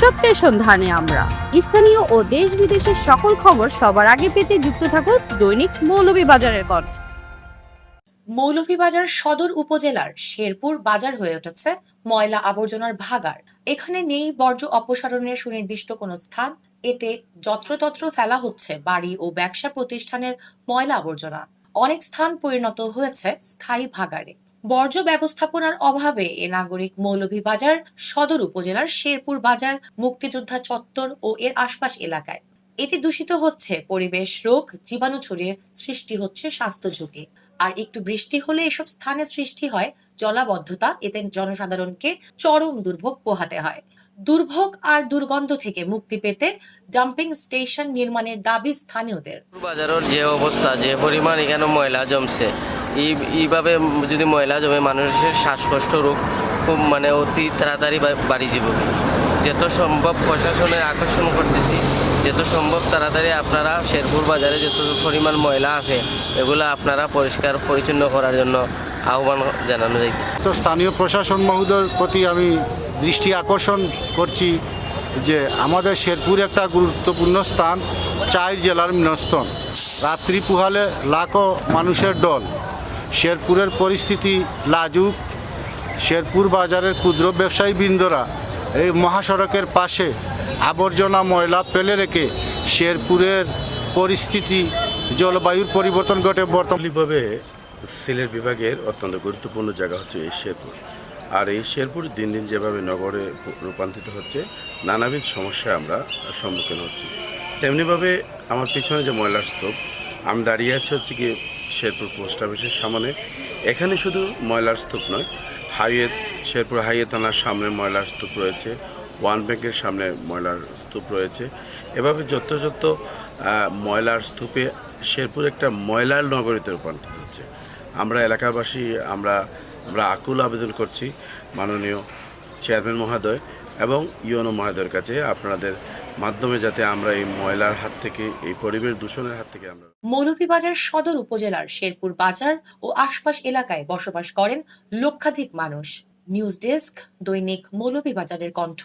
সত্যের সন্ধানে আমরা। স্থানীয় ও দেশ বিদেশের সকল খবর সবার আগে পেতে যুক্ত থাকুন দৈনিক মৌলভীবাজারের কণ্ঠ। মৌলভীবাজার সদর উপজেলার শেরপুর বাজার হয়ে উঠেছে ময়লা আবর্জনার ভাগার এখানে নেই বর্জ্য অপসারণের সুনির্দিষ্ট কোনো স্থান। এতে যত্রতত্র ফেলা হচ্ছে বাড়ি ও ব্যবসা প্রতিষ্ঠানের ময়লা আবর্জনা। অনেক স্থান পরিণত হয়েছে স্থায়ী ভাগারে বর্জ্য ব্যবস্থাপনার অভাবে এ নাগরিক মৌলভীবাজার সদর উপজেলার শেরপুর বাজার, মুক্তিযোদ্ধা চত্বর ও এর আশপাশ এলাকায়। এতে দূষিত হচ্ছে পরিবেশ রোগ, জীবাণু ছড়িয়ে সৃষ্টি হচ্ছে স্বাস্থ্য ঝুঁকি। আর একটু বৃষ্টি হলে এসব স্থানে সৃষ্টি হয় জলাবদ্ধতা, এতে জনসাধারণকে চরম দুর্ভোগ পোহাতে হয়। দুর্ভোগ আর দুর্গন্ধ থেকে মুক্তি পেতে ডাম্পিং স্টেশন নির্মাণের দাবি স্থানীয়দের। বাজারের যে অবস্থা, যে পরিমাণ এখানে ময়লা জমছে এইভাবে যদি ময়লা জমে মানুষের শ্বাসকষ্ট রোগ খুব মানে অতি তাড়াতাড়ি বাড়ি যাবে। যত সম্ভব প্রশাসনের আকর্ষণ করতেছি, যত সম্ভব তাড়াতাড়ি আপনারা শেরপুর বাজারে যত পরিমাণ ময়লা আছে, এগুলো আপনারা পরিষ্কার পরিচ্ছন্ন করার জন্য আহ্বান জানানো যাইতেছে। তো স্থানীয় প্রশাসন মহোদয়ের প্রতি আমি দৃষ্টি আকর্ষণ করছি যে আমাদের শেরপুর একটা গুরুত্বপূর্ণ স্থান, চার জেলার মিনস্থন রাত্রি পুহালে লাখো মানুষের দল শেরপুরের পরিস্থিতি লাজুক। শেরপুর বাজারের ক্ষুদ্র ব্যবসায়ী বৃন্দরা এই মহাসড়কের পাশে আবর্জনা ময়লা ফেলে রেখে শেরপুরের পরিস্থিতি, জলবায়ুর পরিবর্তন ঘটে বর্তমান মৌলিকভাবে সিলেট বিভাগের অত্যন্ত গুরুত্বপূর্ণ জায়গা হচ্ছে এই শেরপুর। আর এই শেরপুর দিন দিন যেভাবে নগরে রূপান্তরিত হচ্ছে, নানাবিধ সমস্যায় আমরা সম্মুখীন হচ্ছি। তেমনিভাবে আমার পিছনে যে ময়লার স্তূপ, আমি দাঁড়িয়ে আছি হচ্ছে কি শেরপুর পোস্ট অফিসের সামনে। এখানে শুধু ময়লার স্তূপ নয়, হাইওয়ে শেরপুর হাইওয়ে থানার সামনে ময়লার স্তূপ রয়েছে, ওয়ান ব্যাংকের সামনে ময়লার স্তূপ রয়েছে। এভাবে যত ময়লার স্তূপে শেরপুর একটা ময়লার নগরীতে রূপান্তরিত হচ্ছে। আমরা এলাকাবাসী, আমরা আমরা আকুল আবেদন করছি মাননীয় চেয়ারম্যান মহোদয় এবং ইউএনও মহোদয়ের কাছে। আপনাদের মাধ্যমে যাতে আমরা এই ময়লার হাত থেকে, এই পরিবেশ দূষণের হাত থেকে আমরা মৌলভীবাজার সদর উপজেলার শেরপুর বাজার ও আশপাশ এলাকায় বসবাস করেন লক্ষাধিক মানুষ। নিউজ ডেস্ক দৈনিক মৌলভীবাজারের কণ্ঠ।